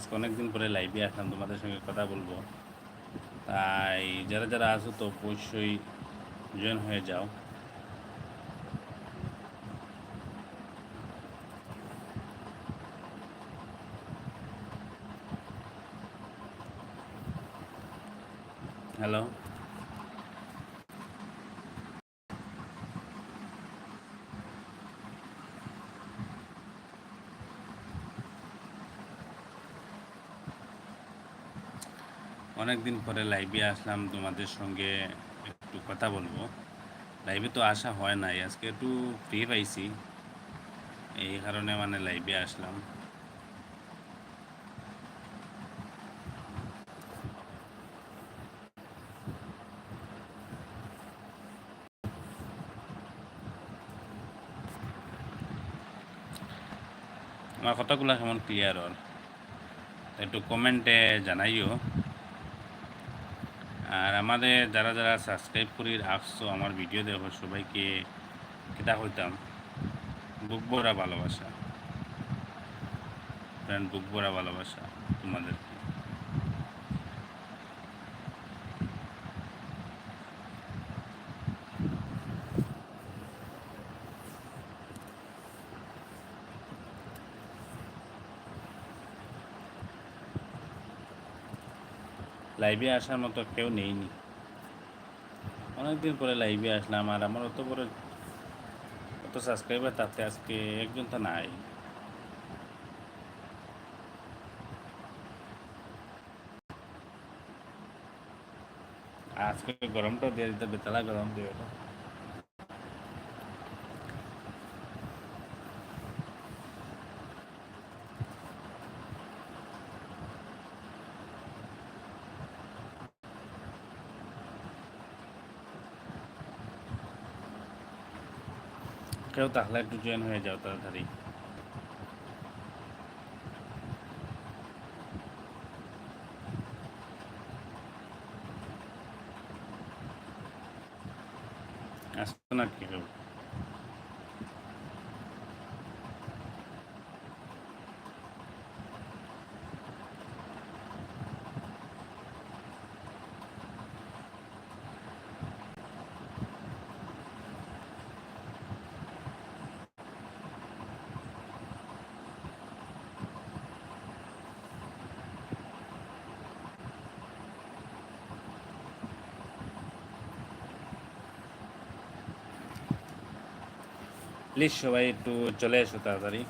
আজকে অনেকদিন পরে লাইভে আসলাম, তোমাদের সঙ্গে কথা বলব। তাই যারা যারা আছো তো অবশ্যই জয়েন হয়ে যাও। হ্যালো অনেক দিন পরে লাইভে আসলাম, তোমাদের সঙ্গে একটু কথা বলব। লাইভে তো আসা হয় নাই, আজকে একটু ফ্রি পাইছি। এই কারণে মানে লাইভে আসলাম। আমার কথাগুলো কেমন ক্লিয়ার হল? একটু কমেন্টে জানাইও। আর আমাদের যারা যারা সাবস্ক্রাইব করি, রাখছো, আমার ভিডিও দেখো, সবাইকে কেটা হইতাম? বুক ভরা ভালোবাসা। ফ্রেন্ড, বুক ভরা ভালোবাসা তোমাদেরকে লাইভে আসার মতো কেউ নেইনি। অনেকদিন পরে লাইভে আসলাম আর আমার অত বড় অত সাবস্ক্রাইবার তাতে আজকে একজন তো নাই। আজকে গরমটা দিয়ে দিতে বেতলা গরম দিয়ে কেউ তাহলে একটু জয়েন হয়ে যাও তাড়াতাড়ি আসতো না কি কেউ প্লিজ সবাই একটু চলে এসো তাড়াতাড়ি।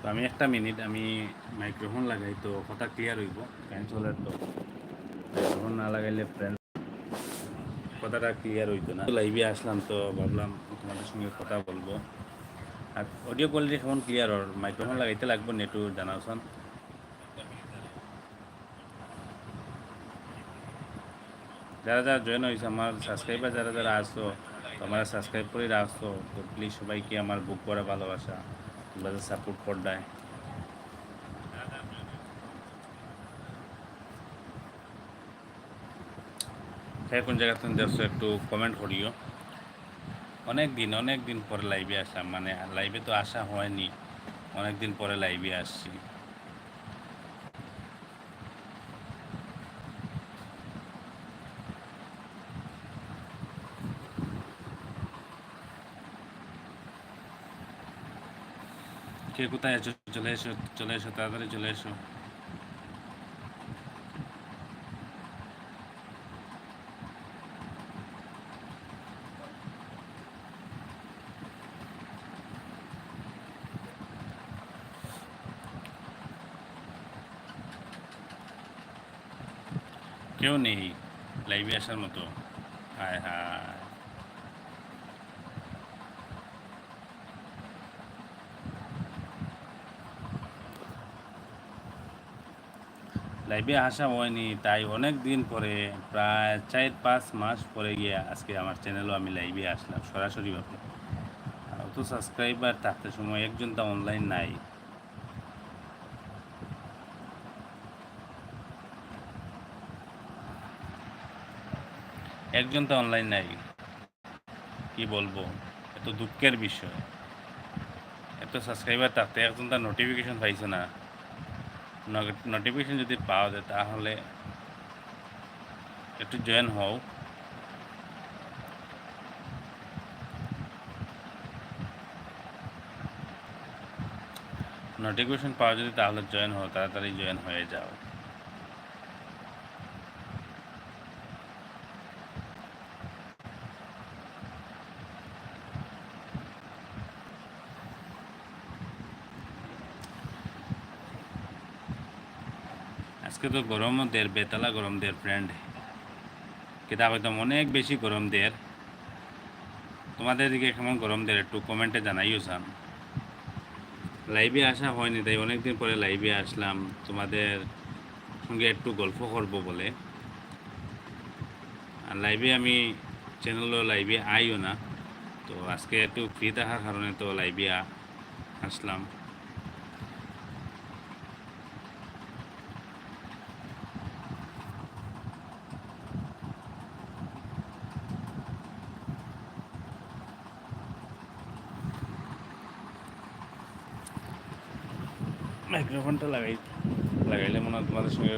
তো আমি একটা মিনিট, আমি মাইক্রোফোন লাগাই তো কথা ক্লিয়ার হইব। কারণ চলে তো। মাইক্রোফোন না লাগাইলে ফ্রেন্ড কথাটা ক্লিয়ার হইতো না। লাইভে আসলাম তো, ভাবলাম তোমাদের সঙ্গে কথা বলব। আর অডিও কোয়ালিটি কেমন ক্লিয়ার ওর মাইক্রোফোন লাগাইতে লাগবে নেটু জানাওসন যারা যারা জয়েন হয়েছে আমার সাবস্ক্রাইবার যারা যারা আসছো তোমরা সাবস্ক্রাইব করে রাখছো তো প্লিজ সবাইকে আমার বুক করা ভালোবাসা তোমরা সাপোর্ট করডায় কোন জায়গা থেকে দেখছ, একটু কমেন্ট করিও অনেক দিন অনেক দিন পরে লাইভে আসলাম মানে লাইভে তো আসা হয়নি, অনেক দিন পরে লাইভে আসছি। কে কোথায় আছো? চলে এসো চলে এসো, তাড়াতাড়ি চলে এসো। কেউ নেই লাইভে আসার মতো। হায় হায়। লাইভে আসা হয়নি, তাই অনেক দিন পরে, প্রায় চার পাঁচ মাস পরে গিয়ে আজকে আমার চ্যানেলও আমি লাইভে আসলাম সরাসরিভাবে অত সাবস্ক্রাইবার থাকতে সময় একজন তা অনলাইন নাই। একজন তো অনলাইন নাই। কি বলব? এত দুঃখের বিষয়। এত সাবস্ক্রাইবার থাকতে একজন তার নোটিফিকেশন পাইছে না। নোটিফিকেশন যদি পাওয়া যায় তাহলে একটু জয়েন হও। নোটিফিকেশন পাওয়া যদি তাহলে জয়েন হও, তাড়াতাড়ি জয়েন হয়ে যাও। আজকে তো গরম, দের বেতালা গরম, দের ফ্রেন্ড কিতা হয়তো অনেক বেশি গরম দের। তোমাদের দিকে কেমন গরম দের একটু কমেন্টে জানাইও চান লাইভে আসা হয়নি, তাই অনেকদিন পরে লাইভে আসলাম। তোমাদের সঙ্গে একটু গল্প করব বলে। আর লাইভে আমি চ্যানেলও লাইভে আইও না। তো আজকে একটু ফ্রি থাকার কারণে তো লাইভে আসলাম। মাইক্রোফোনটা লাগাই লাগাইলে মনে হয় তোমাদের সঙ্গে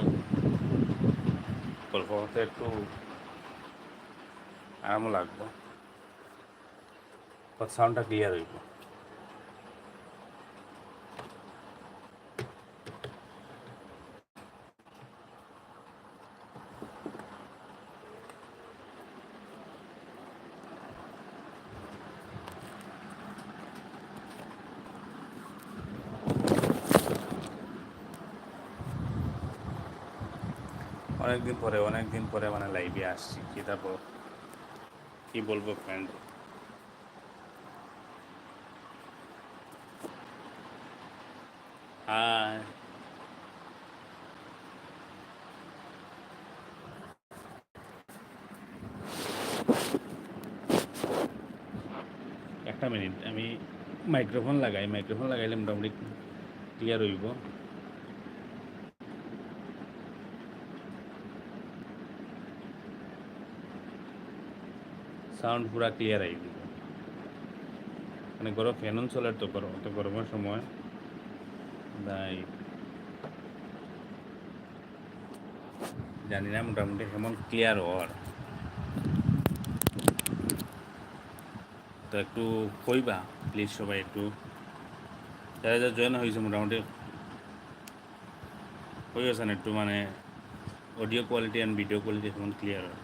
গল্প করতে একটু আরামও লাগবে। সাউন্ডটা ক্লিয়ার হইব। অনেকদিন পরে অনেকদিন পরে মানে লাইভে আসছি। কি তারপর কি বলব ফ্রেন্ড হাই একটা মিনিট আমি মাইক্রোফোন লাগাই। মাইক্রোফোন লাগাইলে মোটামুটি ক্লিয়ার হইব। সাউন্ড পুরা ক্লিয়ার আই দিব মানে গরম ফ্যান চলে তো গরম তো গরমের সময়। তাই জানি না, মোটামুটি কেমন ক্লিয়ার হওয়ার। তো একটু কইবা, প্লিজ সবাই একটু। যারা যারা জয়েন হয়েছে মোটামুটি। কইবেছেন একটু মানে audio quality and video quality কেমন ক্লিয়ার হয়।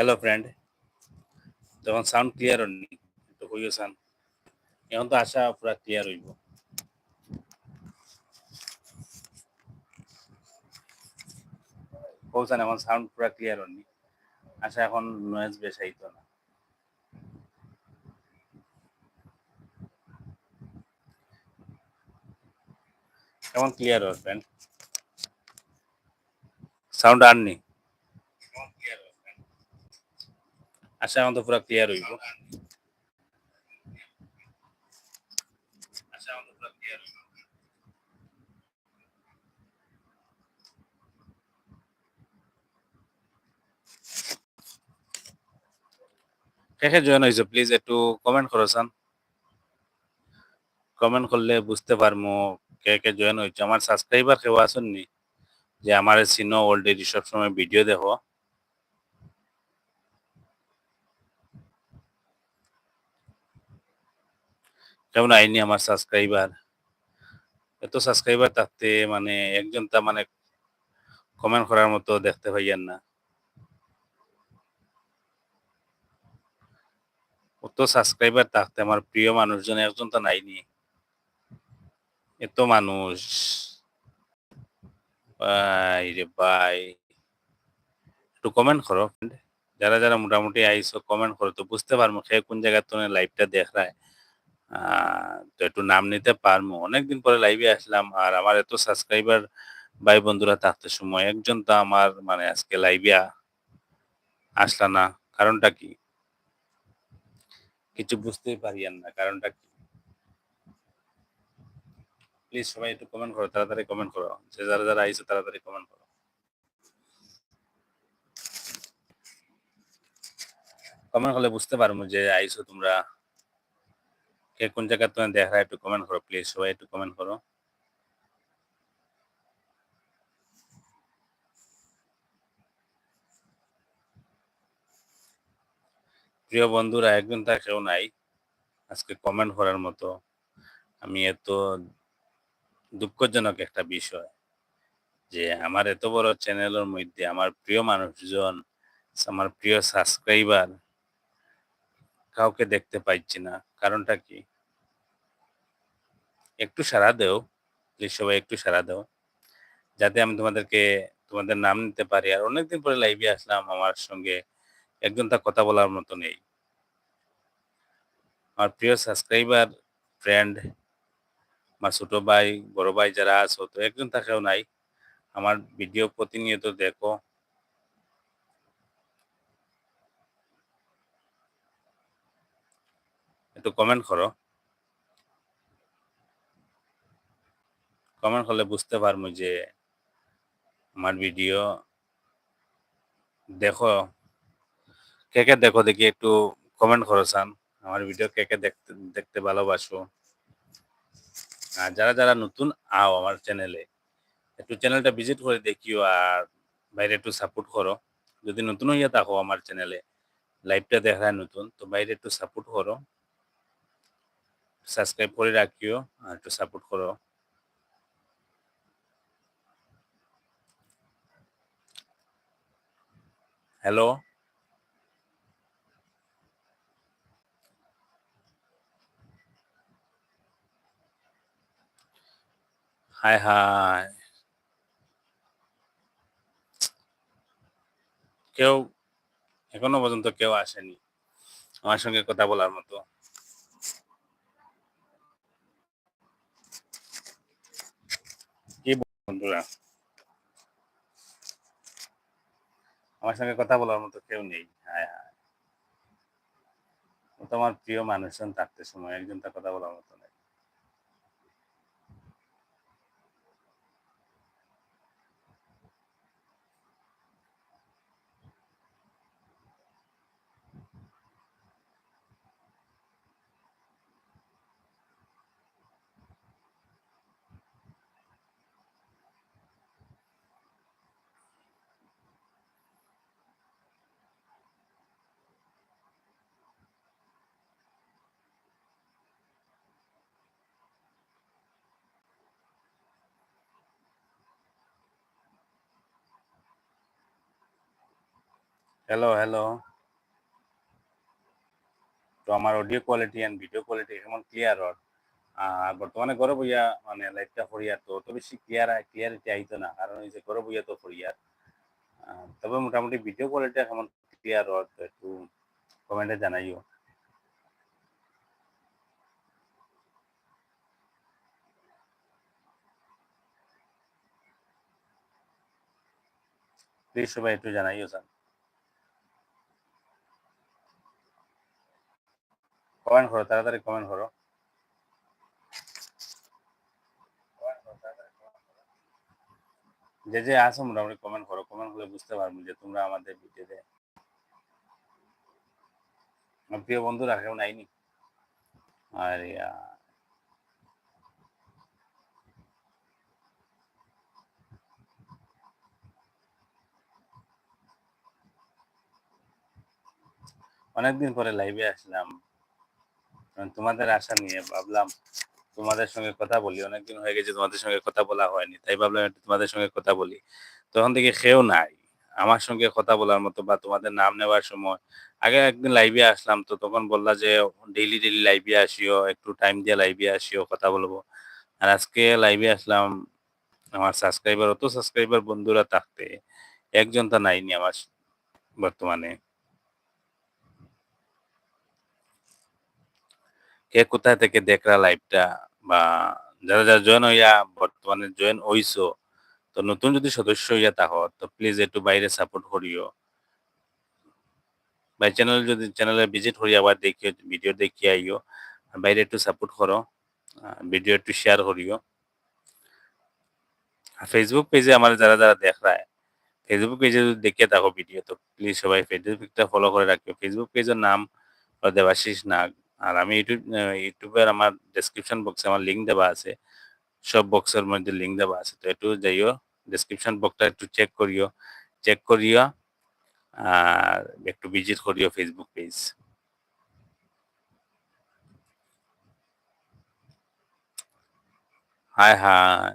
হ্যালো ফ্রেন্ড যখন সাউন্ড ক্লিয়ার হয়নি? একটু হইও সান এখন তো আশা পুরা ক্লিয়ার হইব। কৌসান এখন সাউন্ড পুরা ক্লিয়ার হয়নি। আশা এখন নয়েজ বেশ আইতো না। কেমন ক্লিয়ার হয় ফ্রেন্ড সাউন্ড আর নেই আশা তো পুরা ক্লিয়ার হইব। জয়েন হয়েছে প্লিজ একটু কমেন্ট করো, সান। কমেন্ট করলে বুঝতে পারব কে কে জয়েন হয়েছে আমার সাবস্ক্রাইবার কেউ আসেননি যে আমার সিনো অলরেডি সবসময় ভিডিও দেখো। কেমন আইনি আমার সাবস্ক্রাইবার এত সাবস্ক্রাইবার থাকতে মানে একজন তা মানে কমেন্ট করার মতো দেখতে পাইয়ান না। অত সাবস্ক্রাইবার থাকতে আমার প্রিয় মানুষজন একজন তো নাইনি এত মানুষ। ভাই রে ভাই। একটু কমেন্ট করো যারা যারা মোটামুটি আইসো কমেন্ট করো তো বুঝতে পারব সে কোন জায়গায় তো লাইভটা দেখ রায়। আহ, তো একটু নাম নিতে পারব অনেকদিন পরে লাইভে আসলাম আর আমার এত সাবস্ক্রাইবার ভাই বন্ধুরা থাকতে সময় একজন তো আমার মানে আজকে লাইভে আসলা না। কারণটা কি? কিছু বুঝতেই পারিয়েন না, কারণটা কি? প্লিজ সবাই একটু কমেন্ট করো, তাড়াতাড়ি কমেন্ট করো। যে যারা যারা আইসো তাড়াতাড়ি কমেন্ট করো। কমেন্ট করলে বুঝতে পারব যে আইছো তোমরা। কে কোন জায়গা তুমি দেখা একটু কমেন্ট করো প্লিজ সবাই একটু কমেন্ট করো। প্রিয় বন্ধুরা, একজন তা কেউ নাই, আজকে কমেন্ট করার মতো। আমি এত দুঃখজনক একটা বিষয় যে আমার এত বড় চ্যানেলের মধ্যে আমার প্রিয় মানুষজন, আমার প্রিয় সাবস্ক্রাইবার কাউকে দেখতে পাইছি না। কারণটা কি? একটু সাড়া দেও প্লিজ সবাই একটু সাড়া দাও, যাতে আমি তোমাদেরকে, তোমাদের নাম নিতে পারি। আর অনেকদিন পরে লাইভে আসলাম আমার সঙ্গে, একজন তা কথা বলার মতো নেই। আমার প্রিয় সাবস্ক্রাইবার ফ্রেন্ড আমার ছোট ভাই, বড় ভাই যারা আছো, তো একজন থাকেও নাই। আমার ভিডিও প্রতিনিয়ত দেখো। একটু কমেন্ট করো। কমেন্ট করলে বুঝতে পারব যে আমার ভিডিও দেখো, কে কে দেখো দেখি একটু কমেন্ট করো সান আমার ভিডিও কে কে দেখতে দেখতে ভালোবাসো। আর যারা যারা নতুন, আও আমার চ্যানেলে একটু চ্যানেলটা ভিজিট করে দেখিও আর বাইরে একটু সাপোর্ট করো। যদি নতুন হইয়া থাকো আমার চ্যানেলে লাইভটা দেখায় নতুন, তো বাইরে একটু সাপোর্ট করো। সাবস্ক্রাইব করে রাখিও আর একটু সাপোর্ট করো। হ্যালো? হাই হাই কেউ, এখনও পর্যন্ত কেউ আসেনি আমার সঙ্গে কথা বলার মতো। কি বন্ধুরা? আমার সঙ্গে কথা বলার মতো কেউ নেই। হায় হায়। ও তো আমার প্রিয় মানুষজন থাকতে সময় একজন তার কথা বলার মতো নেই হ্যালো হ্যালো তো আমার audio quality and video quality কেমন ক্লিয়ার হর আর বর্তমানে গরম হইয়া মানে লাইটটা ফরিয়ার তো অত বেশি ক্লিয়ার ক্লিয়ারিটি আইতো না কারণ এই যে গরম হইয়া তো ফরিয়ার তবে মোটামুটি ভিডিও কোয়ালিটি কেমন ক্লিয়ার হর তো একটু কমেন্টে জানাইও। প্লিজ সবাই একটু জানাইও স্যার কমেন্ট করো, তাড়াতাড়ি কমেন্ট করো। যে যে আসো মোটামুটি কমেন্ট করো, কমেন্ট করে বুঝতে পারব যে তোমরা আমাদের ভিডিওতে প্রিয় বন্ধুরা কেউ নাইনি আর অনেকদিন পরে লাইভে আসলাম। তোমাদের আশা নিয়ে ভাবলাম তোমাদের সঙ্গে কথা বলি। অনেকদিন হয়ে গেছে তোমাদের সঙ্গে কথা বলা হয়নি, তাই ভাবলাম একটু তোমাদের সঙ্গে কথা বলি। তখন থেকে খেয়েও নাই, আমার সঙ্গে কথা বলার মতো বা তোমাদের নাম নেওয়ার সময়। আগে একদিন লাইভে আসলাম তো তখন বললা যে ডেইলি ডেইলি লাইভে আসিও, একটু টাইম দিয়ে লাইভে আসিও, কথা বলব। আর আজকে লাইভে আসলাম, আমার সাবস্ক্রাইবার অত সাবস্ক্রাইবার বন্ধুরা থাকতে একজন তা নাইনি আমার বর্তমানে। কে কোথায় থেকে দেখরা লাইভটা বা যারা যারা জয়েন হইয়া বর্তমানে জয়েন হইছো, তো নতুন যদি সদস্য হইয়া থাকো, তো প্লিজ একটু বাইরে সাপোর্ট করিও। বাই চ্যানেল যদি চ্যানেলে ভিজিট করি আবার দেখিও ভিডিও দেখি আইও বাইরে একটু সাপোর্ট করো ভিডিও একটু শেয়ার করিও। ফেসবুক পেজে আমার যারা যারা দেখ রায় ফেসবুক পেজে যদি দেখে থাকো ভিডিও তো প্লিজ সবাই ফেসবুকটা ফলো করে রাখিও। ফেসবুক পেজের নাম দেবাশিস নাগ। আর আমি ইউটিউব ইউটিউবের আমার ডেসক্রিপশন বক্সে আমার লিঙ্ক দেওয়া আছে। সব বক্সের মধ্যে লিঙ্ক দেওয়া আছে। তো একটু যাইও ডেসক্রিপশন বক্সটা একটু চেক করিও। চেক করিও আর একটু ভিজিট করিও ফেসবুক পেজ হায় হায়।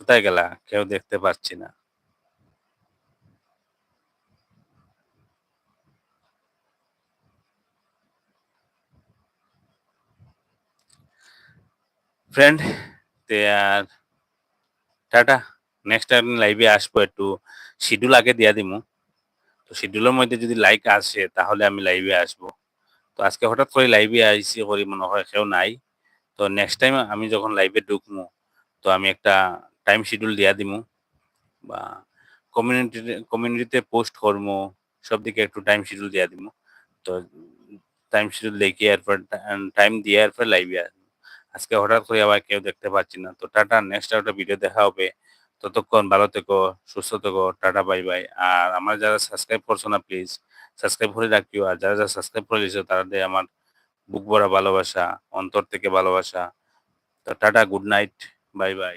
কোথায় গেলা? কেউ দেখতে পাচ্ছি না। ফ্রেন্ড তে আর টাটা নেক্সট টাইম লাইভে আসব একটু শিডিউল আগে দিয়া দিমু। তো শিডিউলের মধ্যে যদি লাইক আসে, তাহলে আমি লাইভে আসব। তো আজকে হঠাৎ করে লাইভে আইসি করি, মনে হয় কেউ নাই। তো নেক্সট টাইম আমি যখন লাইভে ঢুকমু, তো আমি একটা টাইম শিডিউল দিয়া দিমু। বা কমিউনিটি কমিউনিটিতে পোস্ট করব সব দিকে একটু টাইম শিডিউল দিয়া দিমু। তো টাইম শিডিউল দেখি এরপর টাইম দিয়ে এরপর লাইভে আজকে হঠাৎ করে আবার কেউ দেখতে পাচ্ছি না। তো টাটা নেক্সট একটা ভিডিও দেখা হবে। ততক্ষণ ভালো থেকো, সুস্থ থেকো, টাটা বাই বাই আর আমার যারা সাবস্ক্রাইব করছ না প্লিজ সাবস্ক্রাইব করে রাখিও। আর যারা যারা সাবস্ক্রাইব করে দিয়েছ, তাদের আমার বুক ভরা ভালোবাসা, অন্তর থেকে ভালোবাসা। তো tata good night bye bye